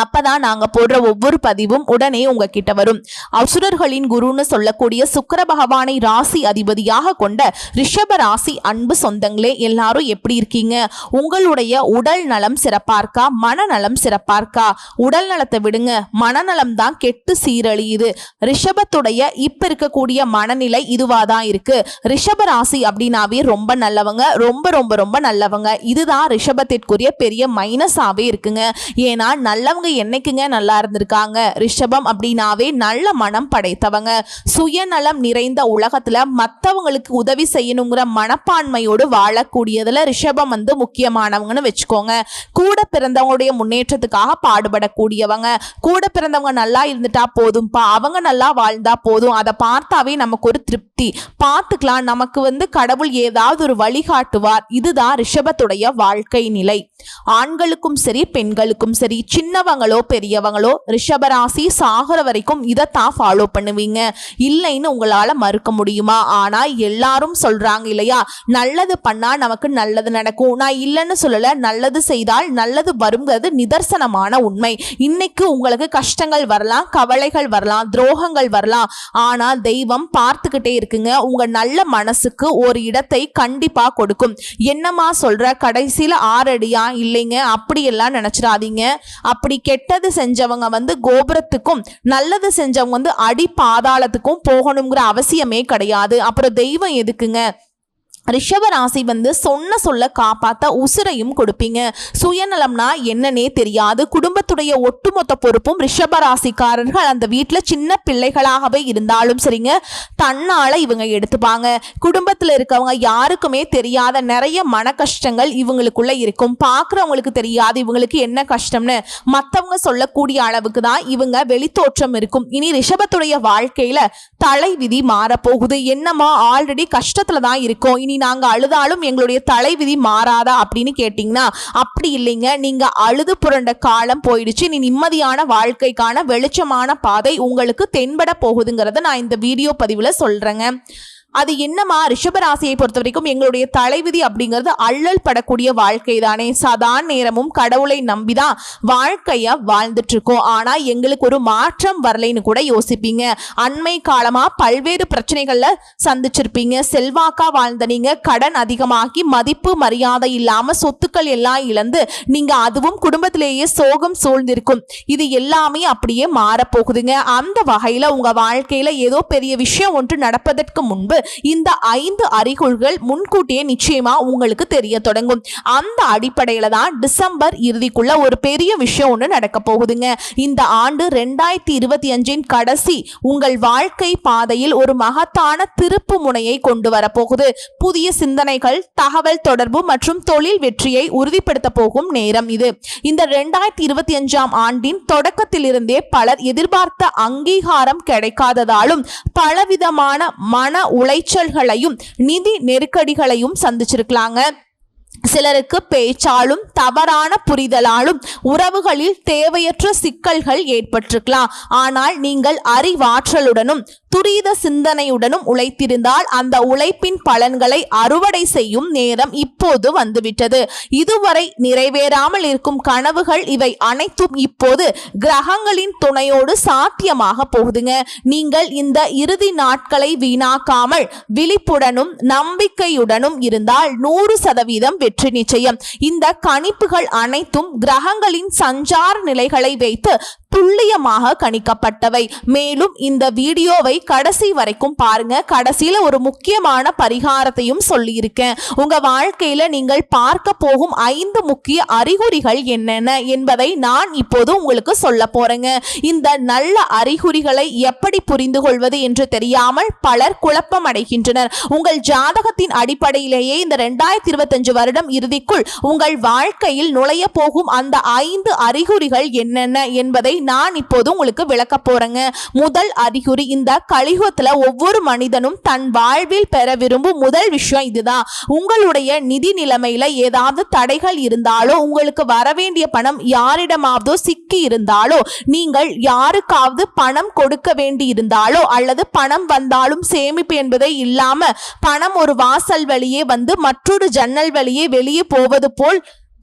அப்பதான் நாங்க போடுற ஒவ்வொரு பதிவும் உடனே உங்ககிட்ட வரும். அசுரர்களின் குருன்னு சொல்லக்கூடிய சுக்கர பகவானை ராசி அதிபதியாக கொண்ட ரிஷப ராசி அன்பு சொந்தங்களே எல்லாரும் எப்படி இருக்கீங்க? உங்களுடைய உடல் நலம் சிறப்பா இருக்கா மனநலம் சிறப்பா இருக்கா உடல் நலத்தை விடுங்க. மனநலம் தான் கெட்டு சீரழியுது. ரிஷபத்துடைய இப்ப இருக்கக்கூடிய மனநிலை இதுவா தான் இருக்கு. ரிஷப ராசி அப்படின்னாவே ரொம்ப நல்லவங்க ரொம்ப ரொம்ப ரொம்ப நல்லவங்க. இதுதான் ரிஷபத்திற்குரிய பெரிய மைனஸாவே இருக்குங்க. ஏன்னா நல்லவங்க என்னைக்குங்க நல்லா இருந்திருக்காங்க? ரிஷபம் அப்படின்னாவே நல்ல மனம் படைத்தவங்க. சுயநலம் நிறைந்த உலகத்துல மற்றவங்களுக்கு உதவி செய்யணுங்கிற மனப்பான்மையோடு வாழக்கூடியதுல ரிஷபம் வந்து முக்கியமானவங்கன்னு வச்சுக்கோங்க. கூட பிறந்தவங்களுடைய முன்னேற்றத்துக்காக பாடுபடக்கூடியவங்க. கூட பிறந்தவங்க நல்லா இருந்துட்டா போதும்பா. அவங்க நல்லா வாழ்ந்தா போதும். அதை பார்த்தாவே நமக்கு ஒரு திருப்தி. பார்த்துக்கலாம். நமக்கு வந்து கடவுள் ஏதாவது ஒரு வழிகாட்டுவார் இதுதான் ரிஷபத்துடைய வாழ்க்கை நிலை. ஆண்களுக்கும் சரி பெண்களுக்கும் சரி சின்னவங்களோ பெரியவங்களோ ரிஷபராசி சாகிற வரைக்கும் இதைத்தான் ஃபாலோ பண்ணுவீங்க. இல்லைன்னு உங்களால் மறுக்க முடியுமா? ஆனால் எல்லாரும் சொல்கிறாங்க இல்லையா? நல்லது பண்ணால் நமக்கு நல்லது நடக்கும். நான் இல்லைன்னு சொல்லலை நல்லது செய்தால் நல்லது வருங்கிறது நிதர்சனமான உண்மை. இன்னைக்கு உங்களுக்கு கஷ்டங்கள் வரலாம் கவலைகள் வரலாம் துரோகங்கள் வரலாம். ஆனால் தெய்வம் பார்த்துக்கிட்டே இருக்குங்க. உங்கள் நல்ல மனசுக்கு ஒரு இடத்தை கண்டிப்பாக கொடுக்கும். என்னம்மா சொல்கிற கடைசியில் ஆறடியா? இல்லைங்க. அப்படியெல்லாம் நினச்சிடாதீங்க. அப்படி கெட்டது செஞ்சவங்க வந்து கோபுரத்துக்கும் நல்லது செஞ்சவங்க வந்து அடி பாதாளத்துக்கும் போகணுங்கிற அவசியமே கிடையாது. அப்புறம் தெய்வம் எதுக்குங்க? ரிஷப ராசி வந்து சொன்ன சொல்ல காப்பாத்த உசுரையும் கொடுப்பீங்க. சுயநலம்னா என்னன்னே தெரியாது. குடும்பத்துடைய ஒட்டுமொத்த பொறுப்பும் ரிஷப ராசிக்காரர்கள் அந்த வீட்டில் சின்ன பிள்ளைகளாகவே இருந்தாலும் சரிங்க தன்னால இவங்க எடுத்துப்பாங்க. குடும்பத்தில் இருக்கவங்க யாருக்குமே தெரியாத நிறைய மன கஷ்டங்கள் இவங்களுக்குள்ள இருக்கும். பார்க்குறவங்களுக்கு தெரியாது இவங்களுக்கு என்ன கஷ்டம்னு. மற்றவங்க சொல்லக்கூடிய அளவுக்கு தான் இவங்க வெளித்தோற்றம் இருக்கும். இனி ரிஷபத்துடைய வாழ்க்கையில தலைவிதி மாறப்போகுது. என்னமா ஆல்ரெடி கஷ்டத்துல தான் இருக்கும். இனி நாங்க அழுதாலும் எங்களுடைய தலைவிதி மாறாதா அப்படின்னு கேட்டிங்கன்னா அப்படி இல்லைங்க. நீங்க அழுது புரண்ட காலம் போயிடுச்சு. நீ நிம்மதியான வாழ்க்கைக்கான வெளிச்சமான பாதை உங்களுக்கு தென்பட போகுதுங்கிறத நான் இந்த வீடியோ பதிவில் சொல்றேங்க. அது என்னமா ரிஷபராசியை பொறுத்த வரைக்கும் எங்களுடைய தலைவிதி அப்படிங்கிறது அள்ளல் படக்கூடிய வாழ்க்கை தானே. சதா நேரமும் கடவுளை நம்பிதான் வாழ்க்கைய வாழ்ந்துட்டு இருக்கோம் ஆனா எங்களுக்கு ஒரு மாற்றம் வரலைன்னு கூட யோசிப்பீங்க. அண்மை காலமா பல்வேறு பிரச்சனைகள்ல சந்திச்சிருப்பீங்க. செல்வாக்கா வாழ்ந்த நீங்க கடன் அதிகமாகி மதிப்பு மரியாதை இல்லாம சொத்துக்கள் எல்லாம் இழந்து நீங்க அதுவும் குடும்பத்திலேயே சோகம் சூழ்ந்திருக்கும். இது எல்லாமே அப்படியே மாறப்போகுதுங்க. அந்த வகையில உங்க வாழ்க்கையில ஏதோ பெரிய விஷயம் ஒன்று நடப்பதற்கு முன்பு இந்த ஐந்து அறிகுறிகள் முன்கூட்டியே நிச்சயமா உங்களுக்கு தெரிய தொடங்கும். அந்த அடிப்படையில தான் டிசம்பர் இறுதிக்குள்ள ஒரு பெரிய விஷயம் ஒன்று நடக்க போகுதுங்க. இந்த ஆண்டு ரெண்டாயிரத்தி இருபத்தி அஞ்சின் கடைசி உங்கள் வாழ்க்கை பாதையில் ஒரு மகத்தான திருப்பு முனையை கொண்டு வரப்போகுது புதிய சிந்தனைகள் தகவல் தொடர்பு மற்றும் தொழில் வெற்றியை உறுதிப்படுத்த போகும் நேரம் இது. இந்த ரெண்டாயிரத்தி இருபத்தி அஞ்சாம் ஆண்டின் தொடக்கத்திலிருந்தே பலர் எதிர்பார்த்த அங்கீகாரம் கிடைக்காததாலும் பலவிதமான மன உளைச்சல்களையும் நிதி நெருக்கடிகளையும் சந்திச்சிருக்கலாங்க. சிலருக்கு பேச்சாலும் தவறான புரிதலாலும் உறவுகளில் தேவையற்ற சிக்கல்கள் ஏற்பட்டிருக்கலாம். ஆனால் நீங்கள் அறிவாற்றலுடனும் துரித சிந்தனையுடனும் உழைத்திருந்தால் அந்த உழைப்பின் பலன்களை அறுவடை செய்யும் நேரம் இப்போது வந்துவிட்டது. இதுவரை நிறைவேறாமல் இருக்கும் கனவுகள் இவை அனைத்தும் இப்போது கிரகங்களின் துணையோடு சாத்தியமாக போகுதுங்க. நீங்கள் இந்த இறுதி நாட்களை வீணாக்காமல் விழிப்புடனும் நம்பிக்கையுடனும் இருந்தால் நூறு சதவீதம் வெற்றி நிச்சயம். இந்த கணிப்புகள் அனைத்தும் கிரகங்களின் சஞ்சார நிலைகளை வைத்து துல்லியமாக கணிக்கப்பட்டவை. மேலும் இந்த வீடியோவை கடைசி வரைக்கும் பாருங்க. கடைசியில ஒரு முக்கியமான பரிகாரத்தையும் சொல்லியிருக்கேன். உங்க வாழ்க்கையில நீங்கள் பார்க்க போகும் ஐந்து முக்கிய அறிகுறிகள் என்னென்ன என்பதை நான் இப்போது உங்களுக்கு சொல்ல போறேங்க. இந்த நல்ல அறிகுறிகளை எப்படி புரிந்து கொள்வது என்று தெரியாமல் பலர் குழப்பம் அடைகின்றனர் உங்கள் ஜாதகத்தின் அடிப்படையிலேயே இந்த ரெண்டாயிரத்தி இருபத்தஞ்சு வருடம் இறுதிக்குள் உங்கள் வாழ்க்கையில் நுழைய போகும் அந்த ஐந்து அறிகுறிகள் என்னென்ன என்பதை நான் இப்போது உங்களுக்கு விளக்க போறேங்க. முதல் அறிகுறி இந்த கலியுகத்துல ஒவ்வொரு மனிதனும் தன் வாழ்வில் பெற விரும்பும் முதல் விஷயம் இதுதான். உங்களுடைய நிதி நிலைமையில ஏதாவது தடைகள் இருந்தாலோ உங்களுக்கு வரவேண்டிய பணம் யாரிடமாவதோ சிக்கி இருந்தாலோ நீங்கள் யாருக்காவது பணம் கொடுக்க வேண்டி இருந்தாலோ அல்லது பணம் வந்தாலும் சேமிப்பு என்பதே இல்லாம பணம் ஒரு வாசல் வழியே வந்து மற்றொரு ஜன்னல் வழியே வெளியே போவது போல்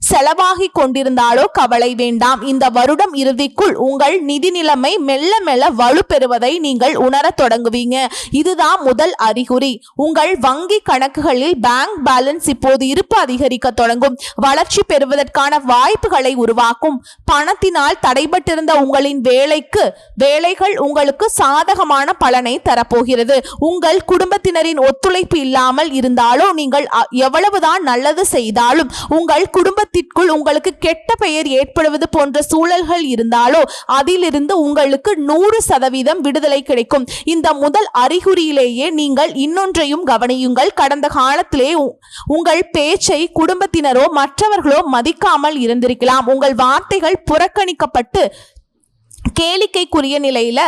செலவாகி கொண்டிருந்தாலோ கவலை வேண்டாம். இந்த வருடம் இறுதிக்குள் உங்கள் நிதி நிலைமை மெல்ல மெல்ல வலுப்பெறுவதை நீங்கள் உணரத் தொடங்குவீங்க. இதுதான் முதல் அறிகுறி. உங்கள் வங்கி கணக்குகளில் பேங்க் பேலன்ஸ் இப்போது இருப்பு அதிகரிக்க தொடங்கும். வளர்ச்சி பெறுவதற்கான வாய்ப்புகளை உருவாக்கும். பணத்தினால் தடைபட்டிருந்த உங்களின் வேலைக்கு வேலைகள் உங்களுக்கு சாதகமான பலனை தரப்போகிறது. உங்கள் குடும்பத்தினரின் ஒத்துழைப்பு இல்லாமல் இருந்தாலோ நீங்கள் அ- எவ்வளவுதான் நல்லது செய்தாலும் உங்கள் குடும்பத்திற்குள் உங்களுக்கு கெட்ட பெயர் ஏற்படுவது போன்ற சூழல்கள் இருந்தாலோ அதிலிருந்து உங்களுக்கு நூறு சதவீதம் விடுதலை கிடைக்கும். இந்த முதல் அறிகுறியிலேயே நீங்கள் இன்னொன்றையும் கவனியுங்கள். கடந்த காலத்திலே உ- உங்கள் பேச்சை குடும்பத்தினரோ மற்றவர்களோ மதிக்காமல் இருந்திருக்கலாம். உங்கள் வார்த்தைகள் புறக்கணிக்கப்பட்டு கேளிக்கைக்குரிய நிலையில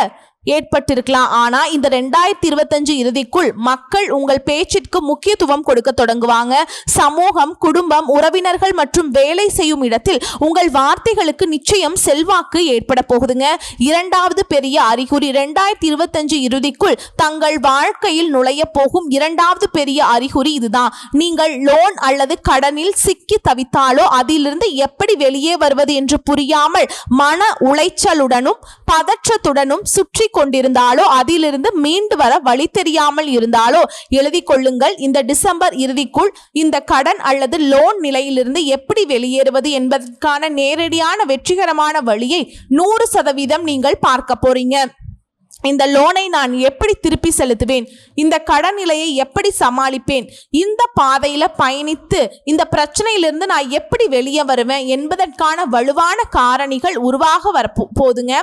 ஏற்பட்டிருக்கலாம். ஆனா இந்த ரெண்டாயிரத்தி இருபத்தஞ்சு இறுதிக்குள் மக்கள் உங்கள் பேச்சிற்கு முக்கியத்துவம் கொடுக்க தொடங்குவாங்க. சமூகம் குடும்பம் உறவினர்கள் மற்றும் வேலை செய்யும் இடத்தில் உங்கள் வார்த்தைகளுக்கு நிச்சயம் செல்வாக்கு ஏற்பட போகுதுங்க. இரண்டாவது பெரிய அறிகுறி ரெண்டாயிரத்தி இருபத்தஞ்சு இறுதிக்குள் தங்கள் வாழ்க்கையில் நுழைய போகும் இரண்டாவது பெரிய அறிகுறி இதுதான். நீங்கள் லோன் அல்லது கடனில் சிக்கி தவித்தாலோ அதிலிருந்து எப்படி வெளியே வருவது என்று புரியாமல் மன உளைச்சலுடனும் பதற்றத்துடனும் சுற்றி கொண்டிருந்தாலோ அதிலிருந்து மீண்டு வர வழி தெரியாமல் இருந்தாலோ எழுதி கொள்ளுங்கள். இந்த டிசம்பர் இறுதிக்குள் இந்த கடன் அல்லது லோன் நிலையிலிருந்து எப்படி வெளியேறுவது என்பதற்கான நேரடியான வெற்றிகரமான வழியை நூறு சதவீதம் நீங்கள் பார்க்க போறீங்க. இந்த லோனை நான் எப்படி திருப்பி செலுத்துவேன்? இந்த கடன் நிலையை எப்படி சமாளிப்பேன்? இந்த பாதையில் பயணித்து இந்த பிரச்சனையிலிருந்து நான் எப்படி வெளியே வருவேன்? என்பதற்கான வலுவான காரணிகள் உருவாக வர போதுங்க.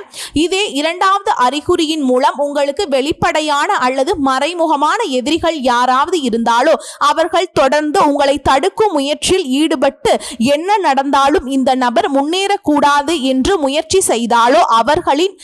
இதே இரண்டாவது அறிகுறியின் மூலம் உங்களுக்கு வெளிப்படையான அல்லது மறைமுகமான எதிரிகள் யாராவது இருந்தாலோ அவர்கள் தொடர்ந்து உங்களை தடுக்கும் முயற்சியில் ஈடுபட்டு என்ன நடந்தாலும் இந்த நபர் முன்னேறக்கூடாது என்று முயற்சி செய்தாலோ அவர்களின்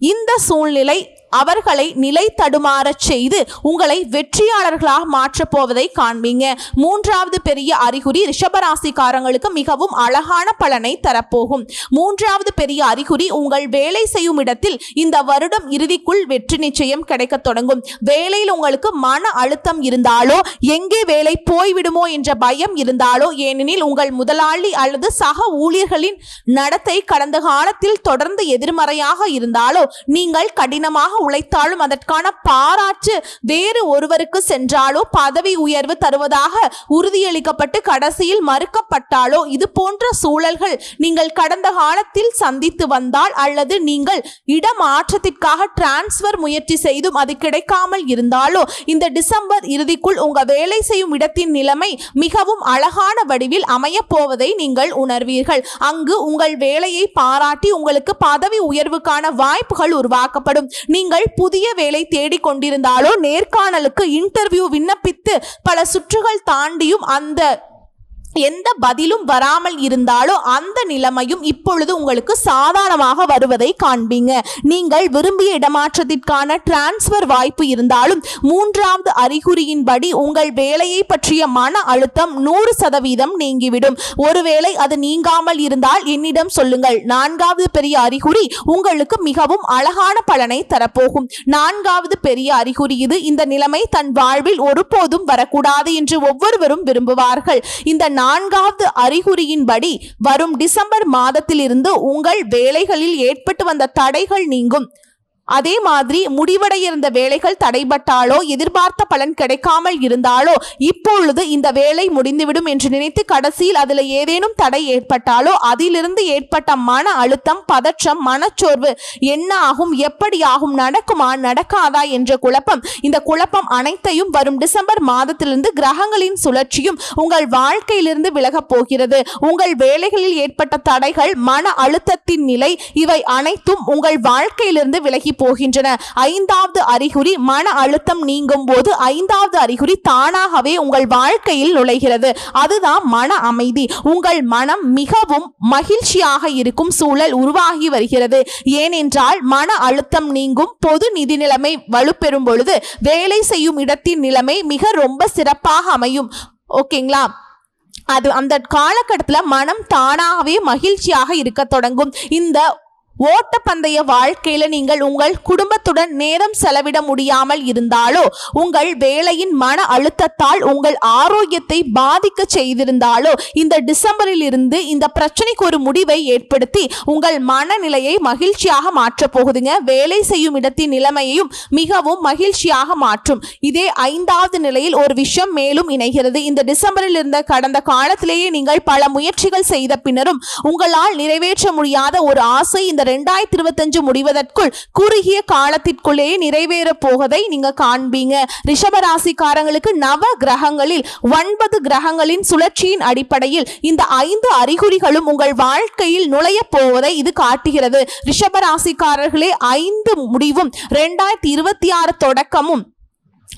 இந்த சூழ்நிலை அவர்களை நிலை தடுமாறச் செய்து உங்களை வெற்றியாளர்களாக மாற்றப் போவதை காண்பீங்க. மூன்றாவது பெரிய அறிகுறி ரிஷபராசிக்காரங்களுக்கு மிகவும் அழகான பலனை தரப்போகும். மூன்றாவது பெரிய அறிகுறி உங்கள் வேலை செய்யும் இடத்தில் இந்த வருடம் இறுதிக்குள் வெற்றி நிச்சயம் கிடைக்க தொடங்கும். வேலையில் உங்களுக்கு மன அழுத்தம் இருந்தாலோ எங்கே வேலை போய்விடுமோ என்ற பயம் இருந்தாலோ ஏனெனில் உங்கள் முதலாளி அல்லது சக ஊழியர்களின் நடத்தை கடந்த காலத்தில் தொடர்ந்து எதிர்மறையாக இருந்தாலோ நீங்கள் கடினமாக உழைத்தாலும் அதற்கான பாராட்டு வேறு ஒருவருக்கு சென்றாலோ பதவி உயர்வு தருவதாக உறுதியளிக்கப்பட்டு கடைசியில் மறுக்கப்பட்டாலோ இது போன்ற சூழல்கள் நீங்கள் கடந்த காலத்தில் சந்தித்து வந்தால் அல்லது நீங்கள் இடமாற்றத்திற்காக டிரான்ஸ்ஃபர் முயற்சி செய்தும் அது கிடைக்காமல் இருந்தாலோ இந்த டிசம்பர் இறுதிக்குள் உங்க வேலை செய்யும் இடத்தின் நிலைமை மிகவும் அழகான வடிவில் அமையப்போவதை நீங்கள் உணர்வீர்கள். அங்கு உங்கள் வேலையை பாராட்டி உங்களுக்கு பதவி உயர்வுக்கான வாய்ப்புகள் உருவாக்கப்படும். நீங்கள் புதிய வேலை தேடிக் கொண்டிருந்தாலோ நேர்காணலுக்கு இன்டர்வியூ விண்ணப்பித்து பல சுற்றுகள் தாண்டியும் அந்த எந்த பதிலும் வராமல் இருந்தாலோ அந்த நிலைமையும் இப்பொழுது உங்களுக்கு சாதாரணமாக வருவதை காண்பீங்க. நீங்கள் விரும்பிய இடமாற்றத்திற்கான டிரான்ஸ்ஃபர் வாய்ப்பு இருந்தாலும் மூன்றாவது அறிகுறியின்படி உங்கள் வேலையை பற்றிய மன அழுத்தம் நூறு சதவீதம் நீங்கிவிடும். ஒருவேளை அது நீங்காமல் இருந்தால் என்னிடம் சொல்லுங்கள். நான்காவது பெரிய அறிகுறி உங்களுக்கு மிகவும் அழகான பலனை தரப்போகும். நான்காவது பெரிய அறிகுறி இது. இந்த நிலைமை தன் வாழ்வில் ஒருபோதும் வரக்கூடாது என்று ஒவ்வொருவரும் விரும்புவார்கள். இந்த நான்காவது அறிகுறியின்படி வரும் டிசம்பர் மாதத்திலிருந்து உங்கள் வேலைகளில் ஏற்பட்டு வந்த தடைகள் நீங்கும். அதே மாதிரி முடிவடைய இருந்த வேலைகள் தடைபட்டாலோ எதிர்பார்த்த பலன் கிடைக்காமல் இருந்தாலோ இப்பொழுது இந்த வேலை முடிந்துவிடும் என்று நினைத்து கடைசியில் அதில் ஏதேனும் தடை ஏற்பட்டாலோ அதிலிருந்து ஏற்பட்ட மன அழுத்தம் பதற்றம் மனச்சோர்வு என்ன ஆகும் எப்படி ஆகும் நடக்குமா நடக்காதா என்ற குழப்பம். இந்த குழப்பம் அனைத்தையும் வரும் டிசம்பர் மாதத்திலிருந்து கிரகங்களின் சுழற்சியும் உங்கள் வாழ்க்கையிலிருந்து விலகப் போகிறது. உங்கள் வேலைகளில் ஏற்பட்ட தடைகள் மன அழுத்தத்தின் நிலை இவை அனைத்தும் உங்கள் வாழ்க்கையிலிருந்து விலகி போகின்றன. ஐந்தாவது அறிகுறி மன அழுத்தம் நீங்கும் போது ஐந்தாவது அறிகுறி தானாகவே உங்கள் வாழ்க்கையில் நுழைகிறது. அதுதான் மன அமைதி. உங்கள் மனம் மிகவும் மகிழ்ச்சியாக இருக்கும் சூழல் உருவாகி வருகிறது. ஏனென்றால் மன அழுத்தம் நீங்கும் பொது நிதி நிலைமை வலுப்பெறும் பொழுது வேலை செய்யும் இடத்தின் நிலைமை மிக ரொம்ப சிறப்பாக அமையும். ஓகேங்களா? அது அந்த காலகட்டத்தில் மனம் தானாகவே மகிழ்ச்சியாக இருக்க தொடங்கும். இந்த ஓட்டப்பந்தய வாழ்க்கையில நீங்கள் உங்கள் குடும்பத்துடன் நேரம் செலவிட முடியாமல் இருந்தாலோ உங்கள் வேலையின் மன அழுத்தத்தால் உங்கள் ஆரோக்கியத்தை பாதிக்க செய்திருந்தாலோ இந்த டிசம்பரில் இருந்து இந்த பிரச்சனைக்கு ஒரு முடிவை ஏற்படுத்தி உங்கள் மனநிலையை மகிழ்ச்சியாக மாற்றப் போகுதுங்க. வேலை செய்யும் இடத்தின் நிலைமையையும் மிகவும் மகிழ்ச்சியாக மாற்றும். இதே ஐந்தாவது நிலையில் ஒரு விஷயம் மேலும் இணைகிறது. இந்த டிசம்பரில் இருந்த கடந்த காலத்திலேயே நீங்கள் பல முயற்சிகள் செய்த பின்னரும் உங்களால் நிறைவேற்ற முடியாத ஒரு ஆசை இந்த ரெண்டாயிரத்தி இருபத்தஞ்சு முடிவதற்குள் குறுகிய காலத்திற்குள்ளேயே நிறைவேற போவதை நீங்க காண்பீங்க. ரிஷபராசிக்காரங்களுக்கு நவ கிரகங்களில் ஒன்பது கிரகங்களின் சுழற்சியின் அடிப்படையில் இந்த ஐந்து அறிகுறிகளும் உங்கள் வாழ்க்கையில் நுழைய போவதை இது காட்டுகிறது. ரிஷபராசிக்காரர்களே ஐந்து முடிவும் ரெண்டாயிரத்தி இருபத்தி ஆறு தொடக்கமும்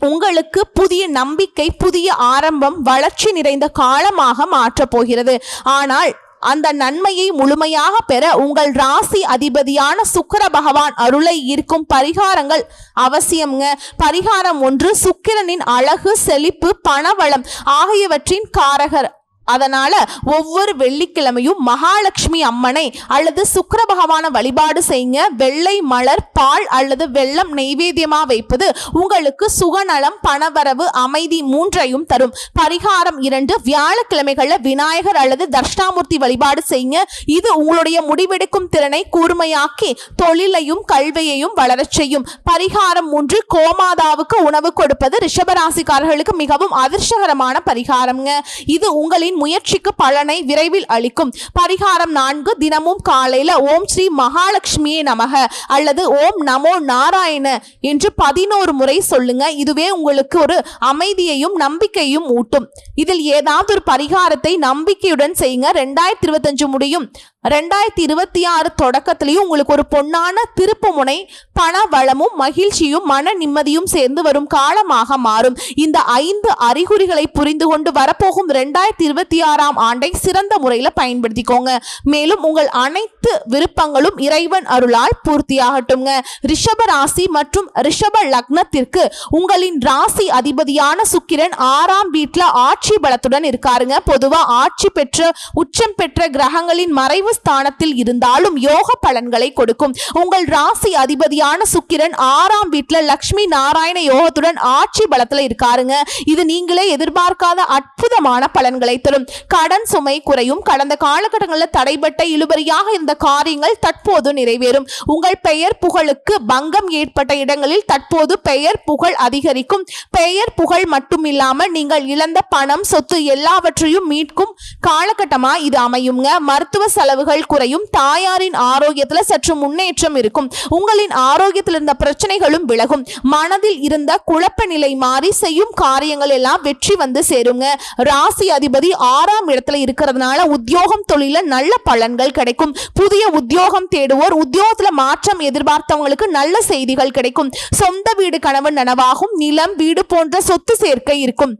உங்களுக்கு புதிய நம்பிக்கை புதிய ஆரம்பம் வளர்ச்சி நிறைந்த காலமாக மாற்றப் போகிறது. ஆனால் அந்த நன்மையை முழுமையாக பெற உங்கள் ராசி அதிபதியான சுக்கிர பகவான் அருளை ஈர்க்கும் பரிகாரங்கள் அவசியம்ங்க. பரிகாரம் ஒன்று சுக்கிரனின் அழகு செழிப்பு பணவளம் ஆகியவற்றின் காரகர். அதனால ஒவ்வொரு வெள்ளிக்கிழமையும் மகாலட்சுமி அம்மனை அல்லது சுக்கர பகவான வழிபாடு செய்யுங்க. வெள்ளை மலர் பால் அல்லது வெள்ளம் நெய்வேத்தியமா வைப்பது உங்களுக்கு சுகநலம் பணவரவு அமைதி மூன்றையும் தரும். பரிகாரம் இரண்டு வியாழக்கிழமைகள்ல விநாயகர் அல்லது தர்ஷ்டாமூர்த்தி வழிபாடு செய்யுங்க. இது உங்களுடைய முடிவெடுக்கும் திறனை கூர்மையாக்கி தொழிலையும் கல்வியையும் வளரச் செய்யும். பரிகாரம் மூன்று கோமாதாவுக்கு உணவு கொடுப்பது ரிஷபராசிக்காரர்களுக்கு மிகவும் அதிர்ஷ்டகரமான பரிகாரம்ங்க. இது உங்களின் முயற்சிக்கு பலனை விரைவில் அளிக்கும். பரிகாரம் நான்கு தினமும் காலையில ஓம் ஸ்ரீ மகாலட்சுமியே நமக அல்லது ஓம் நமோ நாராயண என்று பதினோரு முறை சொல்லுங்க. இதுவே உங்களுக்கு ஒரு அமைதியையும் நம்பிக்கையும் ஊட்டும். இதில் ஏதாவது ஒரு பரிகாரத்தை நம்பிக்கையுடன் செய்யுங்க. ரெண்டாயிரத்தி இருபத்தஞ்சு முடியும். ரெண்டாயிரத்தி இருபத்தி ஆறு தொடக்கத்திலையும் உங்களுக்கு ஒரு பொன்னான திருப்பு முனை பண வளமும் மகிழ்ச்சியும் மன நிம்மதியும் சேர்ந்து வரும் காலமாக மாறும். இந்த ஐந்து அறிகுறிகளை புரிந்து கொண்டு வரப்போகும் ரெண்டாயிரத்தி இருபத்தி ஆறாம் ஆண்டை சிறந்த முறையில் பயன்படுத்திக்கோங்க. மேலும் உங்கள் அனைத்து விருப்பங்களும் இறைவன் அருளால் பூர்த்தியாகட்டும்ங்க. ரிஷப ராசி மற்றும் ரிஷப லக்னத்திற்கு உங்களின் ராசி அதிபதியான சுக்கிரன் ஆறாம் வீட்டில் ஆட்சி பலத்துடன் இருக்காருங்க. பொதுவாக ஆட்சி பெற்ற உச்சம் பெற்ற கிரகங்களின் மறைவு ஸ்தானத்தில் இருந்தாலும் யோக பலன்களை கொடுக்கும். உங்கள் ராசி அதிபதியான சுக்கிரன் ஆறாம் வீட்டில் லக்ஷ்மி நாராயண யோகத்துடன் ஆட்சி பலத்தில் இருக்காருங்க. இது நீங்களே எதிர்பார்க்காத அற்புதமான பலன்களை தரும். கடன் சுமை குறையும். கடந்த காலகட்டங்களில் தடைபட்ட இழுபறியாக இருந்த காரியங்கள் தற்போது நிறைவேறும். உங்கள் பெயர் புகழுக்கு பங்கம் ஏற்பட்ட இடங்களில் தற்போது பெயர் புகழ் அதிகரிக்கும். பெயர் புகழ் மட்டுமில்லாமல் நீங்கள் இழந்த பணம் சொத்து எல்லாவற்றையும் மீட்கும் காலகட்டமா இது அமையுங்க. மருத்துவ செலவுகள் குறையும் தாயாரின் ஆரோக்கியத்துல சற்று முன்னேற்றம் இருக்கும். உங்களின் ஆரோக்கியத்தில் இருந்த பிரச்சனைகளும் விலகும். மனதில் இருந்த குழப்ப நிலை மாறி செய்யும் காரியங்கள் எல்லாம் வெற்றி வந்து சேருங்க. ராசி அதிபதி ஆறாம் இடத்துல இருக்கிறதுனால உத்தியோகம் தொழில நல்ல பலன்கள் கிடைக்கும். புதிய உத்தியோகம் தேடுவோர் உத்தியோகத்துல மாற்றம் எதிர்பார்த்தவங்களுக்கு நல்ல செய்திகள் கிடைக்கும். சொந்த வீடு கனவு நனவாகும் நிலம் வீடு போன்ற சொத்து சேர்க்கை இருக்கும்.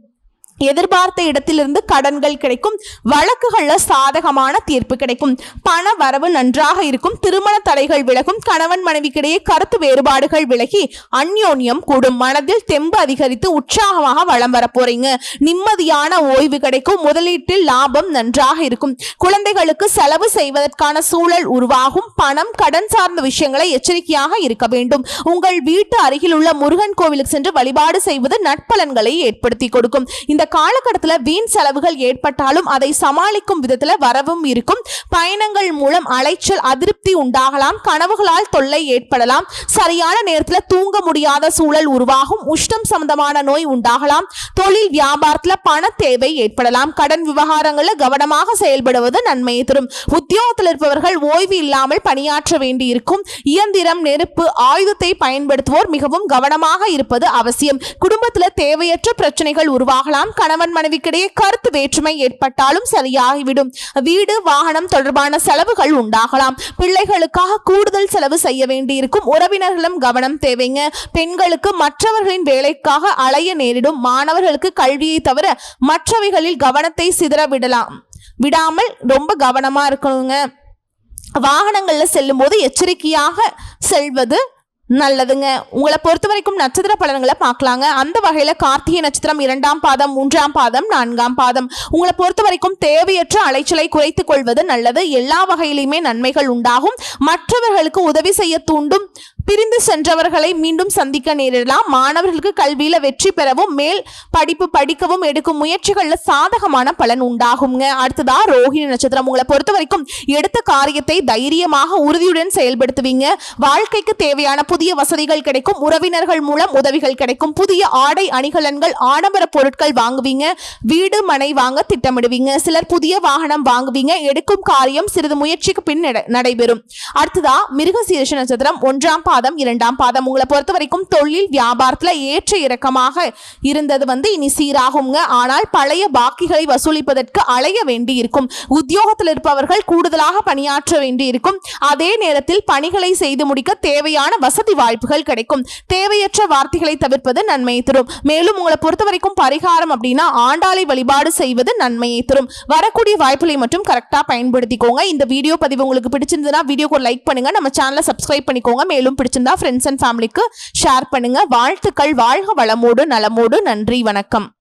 எதிர்பார்த்த இடத்திலிருந்து கடன்கள் கிடைக்கும் வழக்குகள்ல சாதகமான தீர்ப்பு கிடைக்கும். பண வரவு நன்றாக இருக்கும் திருமண தடைகள் விலகும் கணவன் மனைவிக்கிடையே கருத்து வேறுபாடுகள் விலகி அந்யோன்யம் கூடும். மனதில் தெம்பு அதிகரித்து உற்சாகமாக வளம் வர போறீங்க. நிம்மதியான ஓய்வு கிடைக்கும் முதலீட்டில் லாபம் நன்றாக இருக்கும். குழந்தைகளுக்கு செலவு செய்வதற்கான சூழல் உருவாகும். பணம் கடன் சார்ந்த விஷயங்களை எச்சரிக்கையாக இருக்க வேண்டும். உங்கள் வீட்டு அருகில் உள்ள முருகன் கோவிலுக்கு சென்று வழிபாடு செய்வது நட்பலன்களை ஏற்படுத்தி கொடுக்கும். இந்த காலகட்டத்தில் வீண் செலவுகள் ஏற்பட்டாலும் அதை சமாளிக்கும் விதத்தில் வரவும் இருக்கும். பயணங்கள் மூலம் அலைச்சல் அதிருப்தி உண்டாகலாம். கனவுகளால் தொல்லை ஏற்படலாம். சரியான நேரத்தில் தூங்க முடியாத சூழல் உருவாகும். உஷ்ணம் சம்பந்தமான நோய் உண்டாகலாம். தொழில் வியாபாரத்தில் பண தேவை ஏற்படலாம். கடன் விவகாரங்களில் கவனமாக செயல்படுவது நன்மையை தரும். உத்தியோகத்தில் இருப்பவர்கள் ஓய்வு இல்லாமல் பணியாற்ற வேண்டியிருக்கும். இயந்திரம் நெருப்பு ஆயுதத்தை பயன்படுத்துவோர் மிகவும் கவனமாக இருப்பது அவசியம். குடும்பத்தில் தேவையற்ற பிரச்சனைகள் உருவாகலாம். கணவன் மனைவிக்கிடையே கருத்து வேற்றுமை ஏற்பட்டாலும் சரியாகிவிடும். வீடு வாகனம் தொடர்பான செலவுகள் உண்டாகலாம். பிள்ளைகளுக்காக கூடுதல் செலவு செய்ய வேண்டியிருக்கும். உறவினர்களும் கவனம் தேவைங்க. பெண்களுக்கு மற்றவர்களின் வேலைக்காக அலைய நேரிடும். மாணவர்களுக்கு கல்வியை தவிர மற்றவைகளில் கவனத்தை சிதற விடலாம். விடாமல் ரொம்ப கவனமா இருக்கணுங்க. வாகனங்களில் செல்லும்போது எச்சரிக்கையாக செல்வது நல்லதுங்க. உங்களை பொறுத்த வரைக்கும் நட்சத்திர பலன்களை பார்க்கலாங்க. அந்த வகையில கார்த்திகை நட்சத்திரம் இரண்டாம் பாதம் மூன்றாம் பாதம் நான்காம் பாதம். உங்களை பொறுத்த வரைக்கும் தேவையற்ற அலைச்சலை குறைத்துக் கொள்வது நல்லது. எல்லா வகையிலுமே நன்மைகள் உண்டாகும். மற்றவர்களுக்கு உதவி செய்ய தூண்டும் பிரிந்து சென்றவர்களை மீண்டும் சந்திக்க நேரிடலாம். மாணவர்களுக்கு கல்வியில வெற்றி பெறவும் மேல் படிப்பு படிக்கவும் எடுக்கும் முயற்சிகள்ல சாதகமான பலன் உண்டாகுங்க. அடுத்ததா ரோஹிணி நட்சத்திரம். உங்களை பொறுத்த வரைக்கும் எடுத்த காரியத்தை தைரியமாக உறுதியுடன் செயல்படுத்துவீங்க. வாழ்க்கைக்கு தேவையான புதிய வசதிகள் கிடைக்கும். உறவினர்கள் மூலம் உதவிகள் கிடைக்கும். புதிய ஆடை அணிகலன்கள் ஆடம்பர பொருட்கள் வாங்குவீங்க. வீடு மனை வாங்க திட்டமிடுவீங்க. சிலர் புதிய வாகனம் வாங்குவீங்க. எடுக்கும் காரியம் சிறிது முயற்சிக்கு பின் நடைபெறும். அடுத்ததா மிருகசீரிஷ நட்சத்திரம். ஒன்றாம் பாதம் இரண்டாம் பாதம் உங்களை பொறுத்த வரைக்கும் தொழில் வியாபாரத்துல ஏற்ற இறக்கமாக இருந்தது வந்து இனி சீராகுங்க. ஆனால் பழைய பாக்கிகளை வசூலிப்பதற்கு அலைய வேண்டி இருக்கும் உத்தியோகத்தில் இருப்பவர்கள் கூடுதலாக பணியாற்ற வேண்டி இருக்கும் அதே நேரத்தில் பணிகளை செய்து முடிக்க தேவையான வசதி வாய்ப்புகள் கிடைக்கும். தேவையற்ற வார்த்தைகளை தவிர்ப்பது நன்மையை தரும். மேலும் உங்களை பொறுத்த வரைக்கும் பரிகாரம் அப்படின்னா ஆண்டாளை வழிபாடு செய்வது நன்மையை தரும். வரக்கூடிய வாய்ப்புகளை மட்டும் கரெக்டாக பயன்படுத்திக்கோங்க. இந்த வீடியோ பதிவு உங்களுக்கு பிடிச்சிருந்ததுன்னா வீடியோக்கு லைக் பண்ணுங்க. நம்ம சேனலை சப்ஸ்கிரைப் பண்ணிக்கோங்க. மேலும் பிடிச்சிருந்தா ஃப்ரெண்ட்ஸ் அண்ட் ஃபேமிலிக்கு ஷேர் பண்ணுங்க. வாழ்த்துக்கள் வாழ்க வளமோடு நலமோடு. நன்றி வணக்கம்.